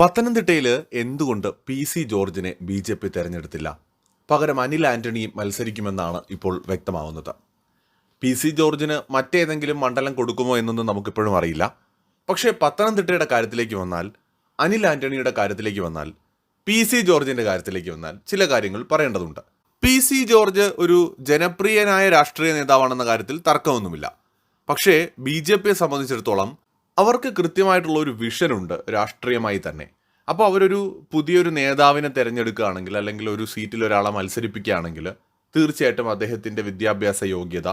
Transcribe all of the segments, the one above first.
പത്തനംതിട്ടയിൽ എന്തുകൊണ്ട് P C ജോർജിനെ ബി ജെ പി തെരഞ്ഞെടുത്തില്ല? പകരം അനിൽ ആന്റണിയും മത്സരിക്കുമെന്നാണ് ഇപ്പോൾ വ്യക്തമാവുന്നത്. പി സി ജോർജിന് മറ്റേതെങ്കിലും മണ്ഡലം കൊടുക്കുമോ എന്നൊന്നും നമുക്കിപ്പോഴും അറിയില്ല. പക്ഷേ പത്തനംതിട്ടയുടെ കാര്യത്തിലേക്ക് വന്നാൽ അനിൽ ആന്റണിയുടെ കാര്യത്തിലേക്ക് വന്നാൽ പി സി ജോർജിന്റെ കാര്യത്തിലേക്ക് വന്നാൽ ചില കാര്യങ്ങൾ പറയേണ്ടതുണ്ട്. പി സി ജോർജ് ഒരു ജനപ്രിയനായ രാഷ്ട്രീയ നേതാവാണെന്ന കാര്യത്തിൽ തർക്കമൊന്നുമില്ല. പക്ഷേ ബി ജെ പിയെ സംബന്ധിച്ചിടത്തോളം അവർക്ക് കൃത്യമായിട്ടുള്ള ഒരു വിഷനുണ്ട് രാഷ്ട്രീയമായി തന്നെ. അപ്പോൾ അവരൊരു പുതിയൊരു നേതാവിനെ തിരഞ്ഞെടുക്കുകയാണെങ്കിൽ അല്ലെങ്കിൽ ഒരു സീറ്റിൽ ഒരാളെ മത്സരിപ്പിക്കുകയാണെങ്കിൽ തീർച്ചയായിട്ടും അദ്ദേഹത്തിന്റെ വിദ്യാഭ്യാസ യോഗ്യത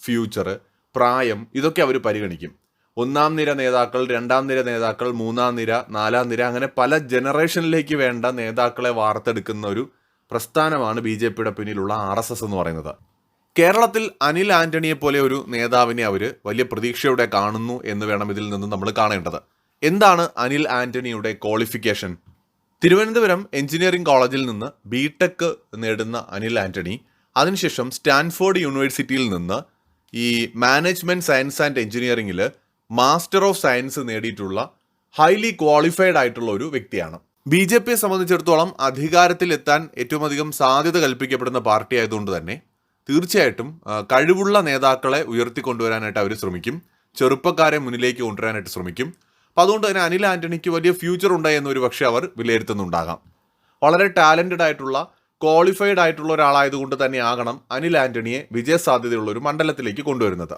ഫ്യൂച്ചർ പ്രായം ഇതൊക്കെ അവർ പരിഗണിക്കും. ഒന്നാം നിര നേതാക്കൾ രണ്ടാം നിര നേതാക്കൾ മൂന്നാം നിര നാലാം നിര അങ്ങനെ പല ജനറേഷനിലേക്ക് വേണ്ട നേതാക്കളെ വാർത്തെടുക്കുന്ന ഒരു പ്രസ്ഥാനമാണ് ബി ജെ പിയുടെ പിന്നിലുള്ള ആർ എസ് എസ് എന്ന് പറയുന്നത്. കേരളത്തിൽ അനിൽ ആന്റണിയെ പോലെ ഒരു നേതാവിനെ അവർ വലിയ പ്രതീക്ഷയോടെ കാണുന്നു എന്ന് വേണം ഇതിൽ നിന്ന് നമ്മൾ കാണേണ്ടത്. എന്താണ് അനിൽ ആന്റണിയുടെ ക്വാളിഫിക്കേഷൻ തിരുവനന്തപുരം എഞ്ചിനീയറിംഗ് കോളേജിൽ നിന്ന് ബി ടെക് നേടുന്ന അനിൽ ആന്റണി അതിനുശേഷം സ്റ്റാൻഫോർഡ് യൂണിവേഴ്സിറ്റിയിൽ നിന്ന് ഈ മാനേജ്മെന്റ് സയൻസ് ആൻഡ് എഞ്ചിനീയറിംഗിൽ മാസ്റ്റർ ഓഫ് സയൻസ് നേടിയിട്ടുള്ള ഹൈലി ക്വാളിഫൈഡ് ആയിട്ടുള്ള ഒരു വ്യക്തിയാണ്. ബി ജെ പിയെ സംബന്ധിച്ചിടത്തോളം അധികാരത്തിലെത്താൻ ഏറ്റവും അധികം സാധ്യത കൽപ്പിക്കപ്പെടുന്ന പാർട്ടി ആയതുകൊണ്ട് തന്നെ തീർച്ചയായിട്ടും കഴിവുള്ള നേതാക്കളെ ഉയർത്തിക്കൊണ്ടുവരാനായിട്ട് അവർ ശ്രമിക്കും. ചെറുപ്പക്കാരെ മുന്നിലേക്ക് കൊണ്ടുവരാനായിട്ട് ശ്രമിക്കും. അപ്പോൾ അതുകൊണ്ട് തന്നെ അനിൽ ആന്റണിക്ക് വലിയ ഫ്യൂച്ചർ ഉണ്ടായി എന്നൊരു പക്ഷേ അവർ വിലയിരുത്തുന്നുണ്ടാകാം. വളരെ ടാലന്റഡ് ആയിട്ടുള്ള ക്വാളിഫൈഡ് ആയിട്ടുള്ള ഒരാളായതുകൊണ്ട് തന്നെ ആകണം അനിൽ ആന്റണിയെ വിജയസാധ്യതയുള്ള ഒരു മണ്ഡലത്തിലേക്ക് കൊണ്ടുവരുന്നത്.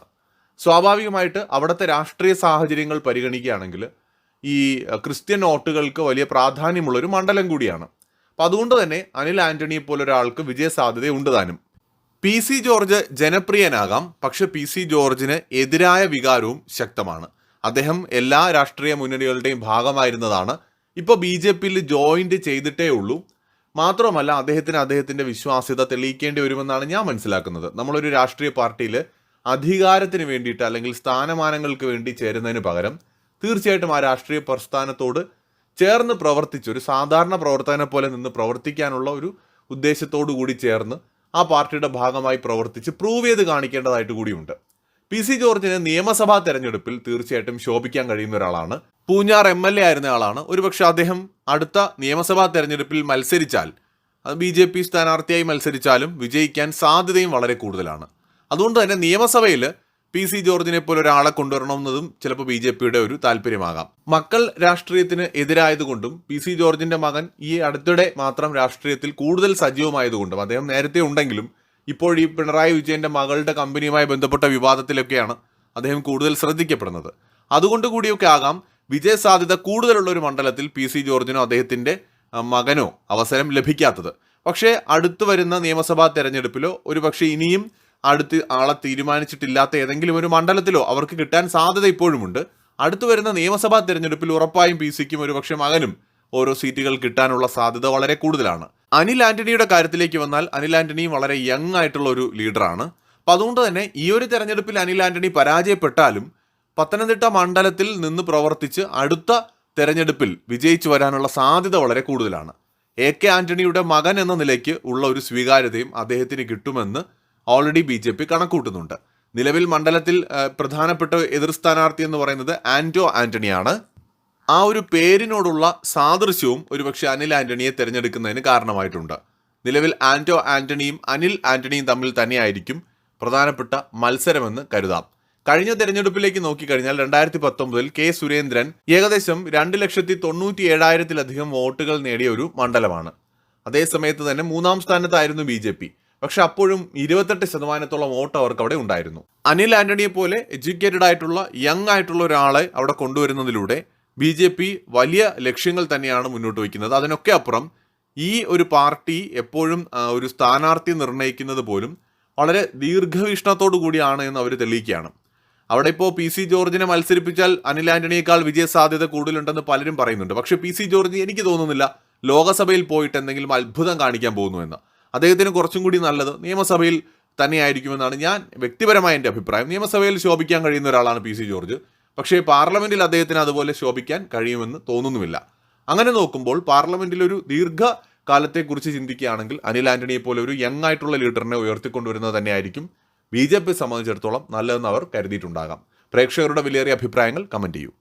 സ്വാഭാവികമായിട്ട് അവിടുത്തെ രാഷ്ട്രീയ സാഹചര്യങ്ങൾ പരിഗണിക്കുകയാണെങ്കിൽ ഈ ക്രിസ്ത്യൻ വോട്ടുകൾക്ക് വലിയ പ്രാധാന്യമുള്ളൊരു മണ്ഡലം കൂടിയാണ്. അപ്പം അതുകൊണ്ട് തന്നെ അനിൽ ആന്റണിയെ പോലൊരാൾക്ക് വിജയ വിജയസാധ്യത ഉണ്ട് താനും. പി സി ജോർജ് ജനപ്രിയനാകാം പക്ഷെ പി സി ജോർജിന് എതിരായ വികാരവും ശക്തമാണ്. അദ്ദേഹം എല്ലാ രാഷ്ട്രീയ മുന്നണികളുടെയും ഭാഗമായിരുന്നതാണ്. ഇപ്പോൾ ബി ജെ പിയിൽ ജോയിന്റ് ചെയ്തിട്ടേ ഉള്ളൂ. മാത്രമല്ല അദ്ദേഹത്തിന് അദ്ദേഹത്തിന്റെ വിശ്വാസ്യത തെളിയിക്കേണ്ടി വരുമെന്നാണ് ഞാൻ മനസ്സിലാക്കുന്നത്. നമ്മളൊരു രാഷ്ട്രീയ പാർട്ടിയിൽ അധികാരത്തിന് വേണ്ടിയിട്ട് അല്ലെങ്കിൽ സ്ഥാനമാനങ്ങൾക്ക് വേണ്ടി ചേരുന്നതിന് പകരം തീർച്ചയായിട്ടും ആ രാഷ്ട്രീയ പ്രസ്ഥാനത്തോട് ചേർന്ന് പ്രവർത്തിച്ച് ഒരു സാധാരണ പ്രവർത്തകനെ പോലെ നിന്ന് പ്രവർത്തിക്കാനുള്ള ഒരു ഉദ്ദേശത്തോടു കൂടി ചേർന്ന് ആ പാർട്ടിയുടെ ഭാഗമായി പ്രവർത്തിച്ച് പ്രൂവ് ചെയ്ത് കാണിക്കേണ്ടതായിട്ട് കൂടിയുണ്ട്. പി സി ജോർജിന് നിയമസഭാ തെരഞ്ഞെടുപ്പിൽ തീർച്ചയായിട്ടും ശോഭിക്കാൻ കഴിയുന്ന ഒരാളാണ്. പൂഞ്ഞാർ എം എൽ എ ആയിരുന്ന ആളാണ്. ഒരുപക്ഷെ അദ്ദേഹം അടുത്ത നിയമസഭാ തെരഞ്ഞെടുപ്പിൽ മത്സരിച്ചാൽ ബി ജെ പി സ്ഥാനാർത്ഥിയായി മത്സരിച്ചാലും വിജയിക്കാൻ സാധ്യതയും വളരെ കൂടുതലാണ്. അതുകൊണ്ട് തന്നെ നിയമസഭയിൽ പി സി ജോർജിനെ പോലെ ഒരാളെ കൊണ്ടുവരണമെന്നതും ചിലപ്പോൾ ബി ജെ പിയുടെ ഒരു താല്പര്യമാകാം. മക്കൾ രാഷ്ട്രീയത്തിന് എതിരായതുകൊണ്ടും പി സി ജോർജിന്റെ മകൻ ഈ അടുത്തിടെ മാത്രം രാഷ്ട്രീയത്തിൽ കൂടുതൽ സജീവമായതുകൊണ്ടും അദ്ദേഹം നേരത്തെ ഉണ്ടെങ്കിലും ഇപ്പോൾ ഈ പിണറായി വിജയന്റെ മകളുടെ കമ്പനിയുമായി ബന്ധപ്പെട്ട വിവാദത്തിലൊക്കെയാണ് അദ്ദേഹം കൂടുതൽ ശ്രദ്ധിക്കപ്പെടുന്നത്. അതുകൊണ്ട് കൂടിയൊക്കെ ആകാം വിജയ സാധ്യത കൂടുതലുള്ള ഒരു മണ്ഡലത്തിൽ പി സി ജോർജിനോ അദ്ദേഹത്തിന്റെ മകനോ അവസരം ലഭിക്കാത്തത്. പക്ഷേ അടുത്തു വരുന്ന നിയമസഭാ തെരഞ്ഞെടുപ്പിലോ ഒരുപക്ഷെ ഇനിയും അടുത്ത് ആളെ തീരുമാനിച്ചിട്ടില്ലാത്ത ഏതെങ്കിലും ഒരു മണ്ഡലത്തിലോ അവർക്ക് കിട്ടാൻ സാധ്യത ഇപ്പോഴുമുണ്ട്. അടുത്തു വരുന്ന നിയമസഭാ തെരഞ്ഞെടുപ്പിൽ ഉറപ്പായും പി സിക്കും ഒരുപക്ഷെ മകനും ഓരോ സീറ്റുകൾ കിട്ടാനുള്ള സാധ്യത വളരെ കൂടുതലാണ്. അനിൽ ആന്റണിയുടെ കാര്യത്തിലേക്ക് വന്നാൽ അനിൽ ആന്റണിയും വളരെ യങ് ആയിട്ടുള്ള ഒരു ലീഡറാണ് അപ്പം അതുകൊണ്ട് തന്നെ ഈ ഒരു തെരഞ്ഞെടുപ്പിൽ അനിൽ ആന്റണി പരാജയപ്പെട്ടാലും പത്തനംതിട്ട മണ്ഡലത്തിൽ നിന്ന് പ്രവർത്തിച്ച് അടുത്ത തെരഞ്ഞെടുപ്പിൽ വിജയിച്ചു വരാനുള്ള സാധ്യത വളരെ കൂടുതലാണ്. എ കെ ആന്റണിയുടെ മകൻ എന്ന നിലയ്ക്ക് ഉള്ള ഒരു സ്വീകാര്യതയും അദ്ദേഹത്തിന് കിട്ടുമെന്ന് ഓൾറെഡി ബി ജെ പി കണക്കൂട്ടുന്നുണ്ട്. നിലവിൽ മണ്ഡലത്തിൽ പ്രധാനപ്പെട്ട എതിർ സ്ഥാനാർത്ഥി എന്ന് പറയുന്നത് ആന്റോ ആന്റണിയാണ്. ആ ഒരു പേരിനോടുള്ള സാദൃശ്യവും ഒരുപക്ഷെ അനിൽ ആന്റണിയെ തിരഞ്ഞെടുക്കുന്നതിന് കാരണമായിട്ടുണ്ട്. നിലവിൽ ആന്റോ ആന്റണിയും അനിൽ ആന്റണിയും തമ്മിൽ തന്നെയായിരിക്കും പ്രധാനപ്പെട്ട മത്സരമെന്ന് കരുതാം. കഴിഞ്ഞ തെരഞ്ഞെടുപ്പിലേക്ക് നോക്കിക്കഴിഞ്ഞാൽ രണ്ടായിരത്തി പത്തൊമ്പതിൽ കെ സുരേന്ദ്രൻ ഏകദേശം രണ്ട് ലക്ഷത്തി തൊണ്ണൂറ്റി ഏഴായിരത്തിലധികം വോട്ടുകൾ നേടിയ ഒരു മണ്ഡലമാണ്. അതേസമയത്ത് തന്നെ മൂന്നാം സ്ഥാനത്തായിരുന്നു ബി ജെ പി. പക്ഷെ അപ്പോഴും ഇരുപത്തെട്ട് ശതമാനത്തോളം വോട്ട് അവർക്ക് അവിടെ ഉണ്ടായിരുന്നു. അനിൽ ആന്റണിയെ പോലെ എഡ്യൂക്കേറ്റഡ് ആയിട്ടുള്ള യങ് ആയിട്ടുള്ള ഒരാളെ അവിടെ കൊണ്ടുവരുന്നതിലൂടെ ബി ജെ പി വലിയ ലക്ഷ്യങ്ങൾ തന്നെയാണ് മുന്നോട്ട് വയ്ക്കുന്നത്. അതിനൊക്കെ അപ്പുറം ഈ ഒരു പാർട്ടി എപ്പോഴും ഒരു സ്ഥാനാർത്ഥി നിർണയിക്കുന്നത് പോലും വളരെ ദീർഘവീക്ഷണത്തോടു കൂടിയാണ് എന്ന് അവർ തെളിയിക്കുകയാണ്. അവിടെ ഇപ്പോൾ പി സി ജോർജിനെ മത്സരിപ്പിച്ചാൽ അനിൽ ആന്റണിയേക്കാൾ വിജയ സാധ്യത കൂടുതലുണ്ടെന്ന് പലരും പറയുന്നുണ്ട്. പക്ഷേ പി സി ജോർജ് എനിക്ക് തോന്നുന്നില്ല ലോകസഭയിൽ പോയിട്ട് എന്തെങ്കിലും അത്ഭുതം കാണിക്കാൻ പോകുന്നു എന്ന്. അദ്ദേഹത്തിന് കുറച്ചും കൂടി നല്ലത് നിയമസഭയിൽ തന്നെയായിരിക്കുമെന്നാണ് ഞാൻ വ്യക്തിപരമായ എന്റെ അഭിപ്രായം. നിയമസഭയിൽ ശോഭിക്കാൻ കഴിയുന്ന ഒരാളാണ് പി സി ജോർജ്. പക്ഷേ പാർലമെന്റിൽ അദ്ദേഹത്തിന് അതുപോലെ ശോഭിക്കാൻ കഴിയുമെന്ന് തോന്നുന്നുമില്ല. അങ്ങനെ നോക്കുമ്പോൾ പാർലമെന്റിൽ ഒരു ദീർഘ കാലത്തെക്കുറിച്ച് ചിന്തിക്കുകയാണെങ്കിൽ അനിൽ ആന്റണിയെ പോലെ ഒരു യങ് ആയിട്ടുള്ള ലീഡറിനെ ഉയർത്തിക്കൊണ്ടുവരുന്നത് തന്നെയായിരിക്കും ബി ജെ പി സംബന്ധിച്ചിടത്തോളം നല്ലതെന്ന് അവർ കരുതിയിട്ടുണ്ടാകാം. പ്രേക്ഷകരുടെ വിലയേറിയ അഭിപ്രായങ്ങൾ കമന്റ് ചെയ്യൂ.